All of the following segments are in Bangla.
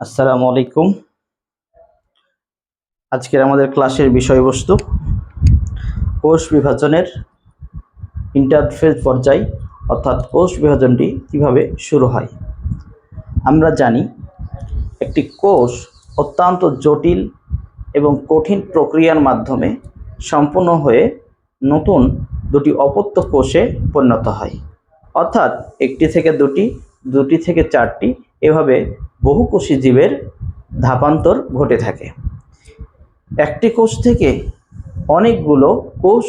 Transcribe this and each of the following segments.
আসসালামু আলাইকুম। আজকের আমাদের ক্লাসের বিষয়বস্তু, কোষ বিভাজনের ইন্টারফেজ পর্যায়, অর্থাৎ কোষ বিভাজনটি কীভাবে শুরু হয়। আমরা জানি, একটি কোষ অত্যন্ত জটিল এবং কঠিন প্রক্রিয়ার মাধ্যমে সম্পূর্ণ হয়ে নতুন দুটি অপত্য কোষে পরিণত হয়। অর্থাৎ একটি থেকে দুটি দুটি থেকে চারটি এভাবে বহুকোষী জীবের ধাপান্তর ঘটে থাকে। একটি কোষ থেকে অনেকগুলো কোষ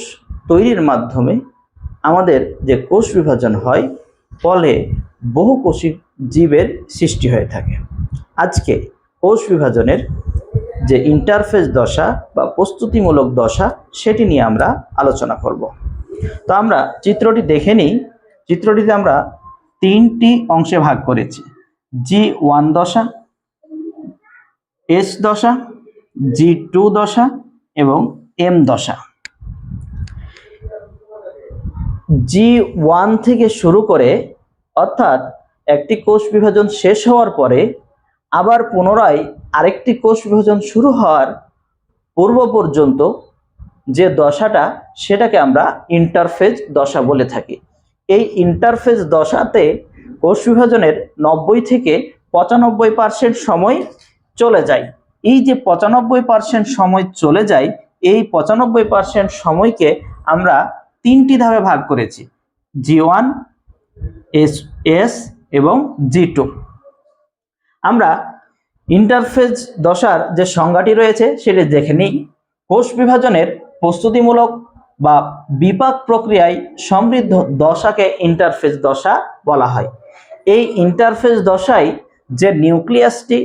তৈরির মাধ্যমে আমাদের যে কোষ বিভাজন হয়, ফলে বহুকোষী জীবের সৃষ্টি হয়ে থাকে। আজকে কোষ বিভাজনের যে ইন্টারফেস দশা বা প্রস্তুতিমূলক দশা, সেটি নিয়ে আমরা আলোচনা করব। তো আমরা চিত্রটি দেখে নিই। চিত্রটিতে আমরা তিনটি অংশে ভাগ করেছি। জি ওয়ান দশা এস দশা জি টু দশা এবং এম দশা। জি ওয়ান থেকে শুরু করে, অর্থাৎ একটি কোষ বিভাজন শেষ হওয়ার পরে, আবার পুনরায় আরেকটি কোষ বিভাজন শুরু হওয়ার পূর্ব পর্যন্ত যে দশাটা, সেটাকে আমরা ইন্টারফেজ দশা বলে থাকি। এই ইন্টারফেজ দশাতে কোষ বিভাজনের নব্বই থেকে পঁচানব্বই পার্সেন্ট সময় চলে যায়। এই যে পঁচানব্বই পার্সেন্ট সময় চলে যায়, এই পঁচানব্বই পার্সেন্ট সময়কে আমরা তিনটি ধাপে ভাগ করেছি। জি ওয়ান এস এস এবং জি টু আমরা ইন্টারফেজ দশার যে সংজ্ঞাটি রয়েছে, সেটি দেখে নিই। কোষ বিভাজনের প্রস্তুতিমূলক বা বিপাক প্রক্রিয়ায় সমৃদ্ধ দশাকে ইন্টারফেস দশা বলা হয়। এই ইন্টারফেস দশায় যে নিউক্লিয়াসটি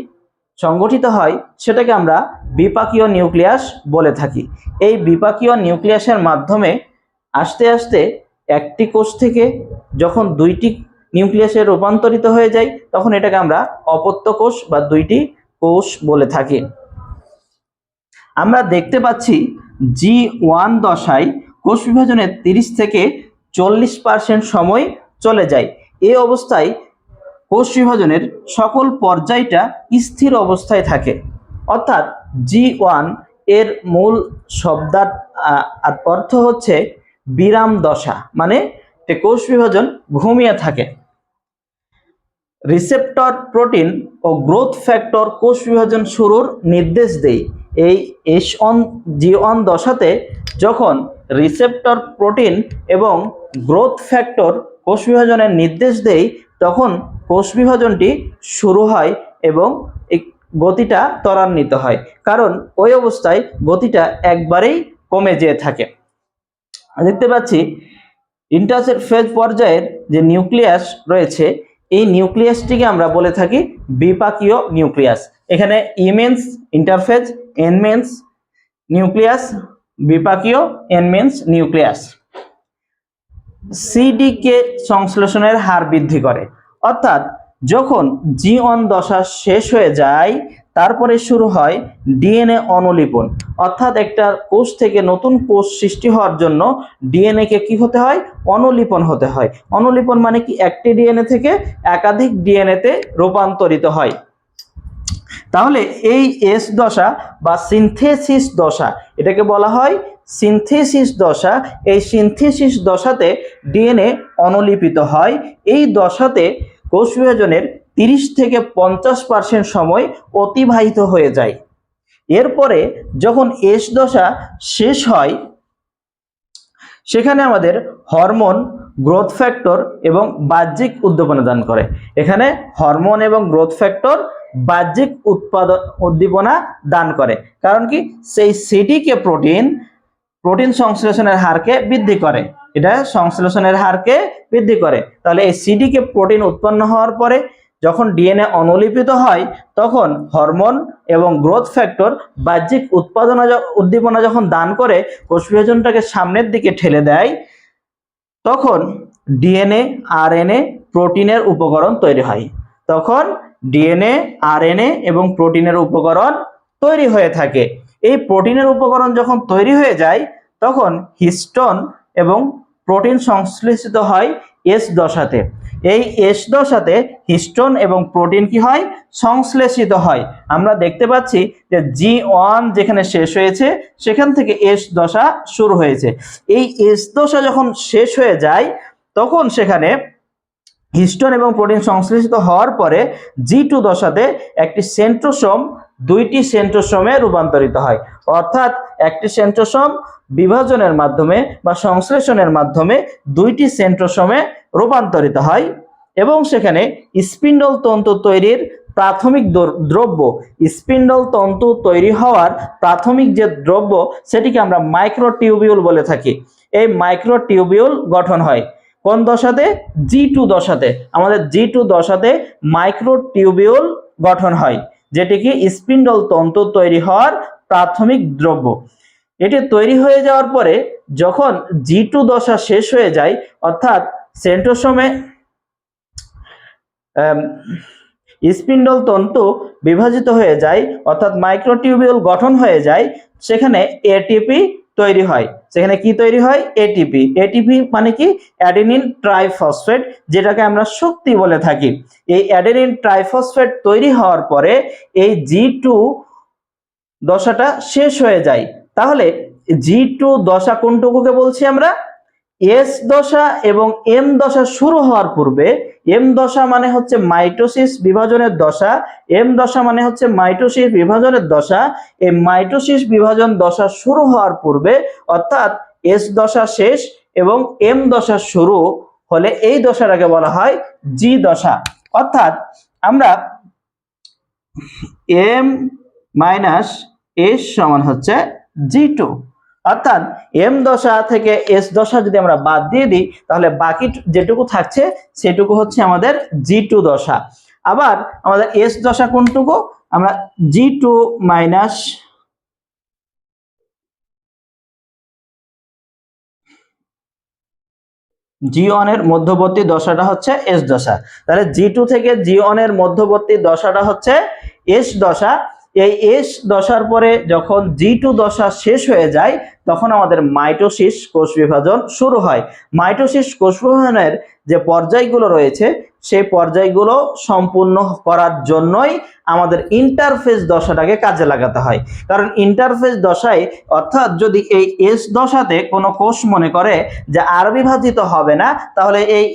সংগঠিত হয়, সেটাকে আমরা বিপাকীয় নিউক্লিয়াস বলে থাকি। এই বিপাকীয় নিউক্লিয়াসের মাধ্যমে আস্তে আস্তে একটি কোষ থেকে যখন দুইটি নিউক্লিয়াসে রূপান্তরিত হয়ে যায়, তখন এটাকে আমরা অপত্য কোষ বা দুইটি কোষ বলে থাকি। আমরা দেখতে পাচ্ছি জি ওয়ান দশায় কোষ বিভাজনের তিরিশ থেকে চল্লিশ পার্সেন্ট সময় চলে যায়। এই অবস্থায় কোষ বিভাজনের সকল পর্যায়টা স্থির অবস্থায় থাকে। অর্থাৎ জি ওয়ানের মূল শব্দার অর্থ হচ্ছে বিরাম দশা মানে কোষ বিভাজন ঘুমিয়ে থাকে। রিসেপ্টর প্রোটিন ও গ্রোথ ফ্যাক্টর কোষ বিভাজন শুরুর নির্দেশ দেয়। এই এস অন জি অন দশাতে যখন রিসেপ্টর প্রোটিন এবং গ্রোথ ফ্যাক্টর কোষ বিভাজনের নির্দেশ দেয়, তখন কোষ বিভাজনটি শুরু হয় এবং গতিটা ত্বরান্বিত হয়। কারণ ওই অবস্থায় গতিটা একবারেই কমে যেয়ে থাকে। দেখতে পাচ্ছি ইন্টারসেট ফেজ পর্যায়ের যে নিউক্লিয়াস রয়েছে, এই নিউক্লিয়াসটিকে আমরা বলে থাকি বিপাকীয় নিউক্লিয়াস এখানে ইমেন্স ইন্টারফেজ এনমেন্স নিউক্লিয়াস বিপাকীয় এনমেন্স নিউক্লিয়াস। সিডিকে সংশ্লেষণের হার বৃদ্ধি করে। অর্থাৎ যখন জি অন দশা শেষ হয়ে যায়, তারপরে শুরু হয় ডিএনএ অনুলিপন। অর্থাৎ একটা কোষ থেকে নতুন কোষ সৃষ্টি হওয়ার জন্য ডিএনএ কে হতে হয়? অনুলিপন হতে হয়। অনুলিপন মানে কি? একটি ডিএনএ থেকে একাধিক ডিএনএ তে রূপান্তরিত হয়। তাহলে এই এস দশা বা সিনথেসিস দশা, এটাকে বলা হয় সিনথেসিস দশা। এই সিনথেসিস দশাতে ডিএনএ অনুলিপিত হয়। এই দশাতে কোষ বিভাজনের তিরিশ থেকে পঞ্চাশ পার্সেন্ট সময় অতিবাহিত হয়ে যায়। এরপরে যখন এস দশা শেষ হয়, সেখানে আমাদের হরমোন গ্রোথ ফ্যাক্টর এবং বাহ্যিক উদ্দীপনা দান করে। এখানে হরমোন এবং গ্রোথ ফ্যাক্টর বাহ্যিক উৎপাদন উদ্দীপনা দান করে। কারণ কি? সেই সিডিকে প্রোটিন প্রোটিন সংশ্লেষণের হারকে বৃদ্ধি করে। এটা সংশ্লেষণের হারকে বৃদ্ধি করে। তাহলে এই সিডিকে প্রোটিন উৎপন্ন হওয়ার পরে যখন ডিএনএ অনুলিপিত হয়, তখন হরমোন এবং গ্রোথ ফ্যাক্টর বাহ্যিক উৎপাদনা উদ্দীপনা যখন দান করে কোষ বিভাজনটাকে সামনের দিকে ঠেলে দেয়, তখন ডিএনএ, আরএনএ প্রোটিনের উপকরণ তৈরি হয়। তখন ডিএনএ আরএনএ এবং প্রোটিনের উপকরণ তৈরি হয়ে থাকে। এই প্রোটিনের উপকরণ যখন তৈরি হয়ে যায়, তখন হিস্টোন এবং প্রোটিন সংশ্লেষিত হয় এস দশাতে। এই এস দশাতে হিস্টোন এবং প্রোটিন কি হয়? সংশ্লেষিত হয়। আমরা দেখতে পাচ্ছি যে জি ওয়ান যেখানে শেষ হয়েছে, সেখান থেকে এস দশা শুরু হয়েছে। এই এস দশা যখন শেষ হয়ে যায়, তখন সেখানে হিস্টোন এবং প্রোটিন সংশ্লেষিত হওয়ার পরে জি টু দশাতে একটি সেন্ট্রোসোম, দুইটি সেন্ট্রোসোমে রূপান্তরিত হয়। অর্থাৎ একটি সেন্ট্রোসোম বিভাজনের মাধ্যমে বা সংশ্লেষণের মাধ্যমে দুইটি সেন্ট্রোসোমে রূপান্তরিত হয় এবং সেখানে স্পিন্ডল তন্তু তৈরির প্রাথমিক দ্র- দ্রব্য, স্পিন্ডল তন্তু তৈরি হওয়ার প্রাথমিক যে দ্রব্য, সেটিকে আমরা মাইক্রোটিউবিউল বলে থাকি। এই মাইক্রোটিউবিউল গঠন হয়। কোন দশাতে? জি টু দশাতে। আমাদের জি টু দশাতে মাইক্রোটিউবিউল গঠন হয়, যেটি কি স্পিন্ডল তন্তু তৈরি হওয়ার প্রাথমিক দ্রব্য। এটি তৈরি হয়ে যাওয়ার পরে যখন জি টু দশা শেষ হয়ে যায়, অর্থাৎ সেন্ট্রোসোমে স্পিন্ডল তন্তু বিভাজিত হয়ে যায়, অর্থাৎ মাইক্রোটিউবিউল গঠন হয়ে যায়, সেখানে এটিপি তৈরি হয়? সেখানে কি তৈরি হয়? এটিপি এটিপি মানে কি? অ্যাডেনিন ট্রাইফসফেট, যেটাকে আমরা শক্তি বলে থাকি। এই অ্যাডেনিন ট্রাইফসফেট তৈরি হওয়ার পরে এই জি টু দশাটা শেষ হয়ে যায়। তাহলে জি টু দশা কোনটুকুকে বলছি আমরা? এস দশা এবং এম দশা শুরু হওয়ার পূর্বে এম দশা মানে হচ্ছে মাইটোসিস বিভাজনের দশা এম দশা মানে হচ্ছে মাইটোসিস বিভাজনের দশা। এই মাইটোসিস বিভাজন দশা শুরু হওয়ার পূর্বে, অর্থাৎ এস দশা শেষ এবং এম দশা শুরু হলে এই দশাটাকে বলা হয় জি দশা। অর্থাৎ আমরা এম মাইনাস এস সমান হচ্ছে জি টু অর্থাৎ এম দশা থেকে এস দশা যদি আমরা বাদ দিয়ে দিই, তাহলে বাকি যেটুকু থাকছে, সেটুকু হচ্ছে আমাদের জি টু দশা। আবার আমাদের এস দশা কোনটুকু? আমরা জি টু মাইনাস জি এর মধ্যবর্তী দশাটা হচ্ছে এস দশা। তাহলে জি টু থেকে জি এর মধ্যবর্তী দশাটা হচ্ছে এস দশা। এই এস দশার পরে যখন জি টু দশা শেষ হয়ে যায়, তখন আমাদের মাইটোসিস কোষ বিভাজন শুরু হয়। মাইটোসিস কোষ বিভাজনের যে পর্যায়গুলো রয়েছে, সেই পর্যায়গুলো সম্পূর্ণ করার জন্যই আমাদের ইন্টারফেস দশাটাকে কাজে লাগাতে হয়। কারণ ইন্টারফেস দশায়, অর্থাৎ যদি এই এস দশাতে কোনো কোষ মনে করে যে আর বিভাজিত হবে না, তাহলে এই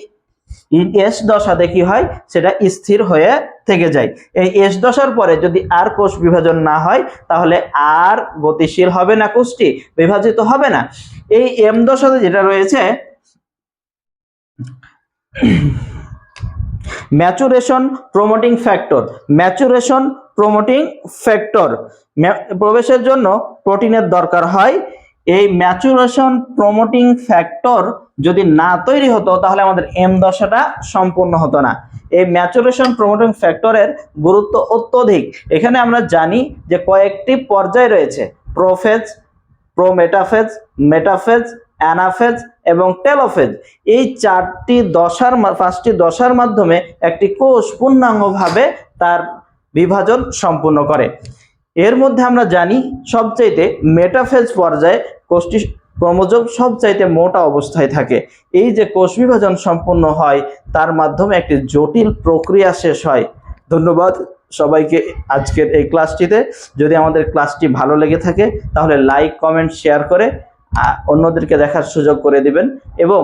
এস দশাতে কি হয়? সেটা স্থির হয়ে থেকে যায়। এই এস দশার পরে যদি আর কোষ বিভাজন না হয়, তাহলে আর গতিশীল হবে না কোষটি? বিভাজিত হবে না। এই এম দশাতে যেটা রয়েছে, maturation promoting factor. Maturation promoting factor. প্রবেশের জন্য প্রোটিনের দরকার হয়। এই ম্যাচুরেশন প্রমোটিং ফ্যাক্টর যদি না তৈরি হতো, তাহলে আমাদের এম দশাটা সম্পূর্ণ হতো না। এই ম্যাচুরেশন প্রমোটিং ফ্যাক্টরের গুরুত্ব অত্যধিক। এখানে আমরা জানি যে কয়েকটি পর্যায় রয়েছে। প্রোফেজ প্রোমেটাফেজ মেটাফেজ অ্যানাফেজ এবং টেলোফেজ এই চারটি দশার পাঁচটি দশার মাধ্যমে একটি কোষ পূর্ণাঙ্গভাবে তার বিভাজন সম্পূর্ণ করে। এর মধ্যে আমরা জানি সবচাইতে মেটাফেজ পর্যায়ে কোষটি ক্রোমোজোম সবচাইতে মোটা অবস্থায় থাকে। এই যে কোষ বিভাজন সম্পন্ন হয়, তার মাধ্যমে একটি জটিল প্রক্রিয়া শেষ হয়। ধন্যবাদ সবাইকে আজকের এই ক্লাসটিতে। যদি আমাদের ক্লাসটি ভালো লেগে থাকে, তাহলে লাইক, কমেন্ট, শেয়ার করে অন্যদেরকে দেখার সুযোগ করে দিবেন। এবং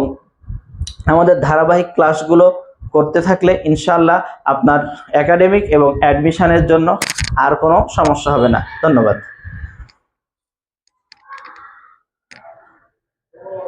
আমাদের ধারাবাহিক ক্লাসগুলো করতে থাকলে ইনশাল্লাহ আপনার একাডেমিক এবং অ্যাডমিশনের জন্য আর কোনো সমস্যা হবে না। ধন্যবাদ।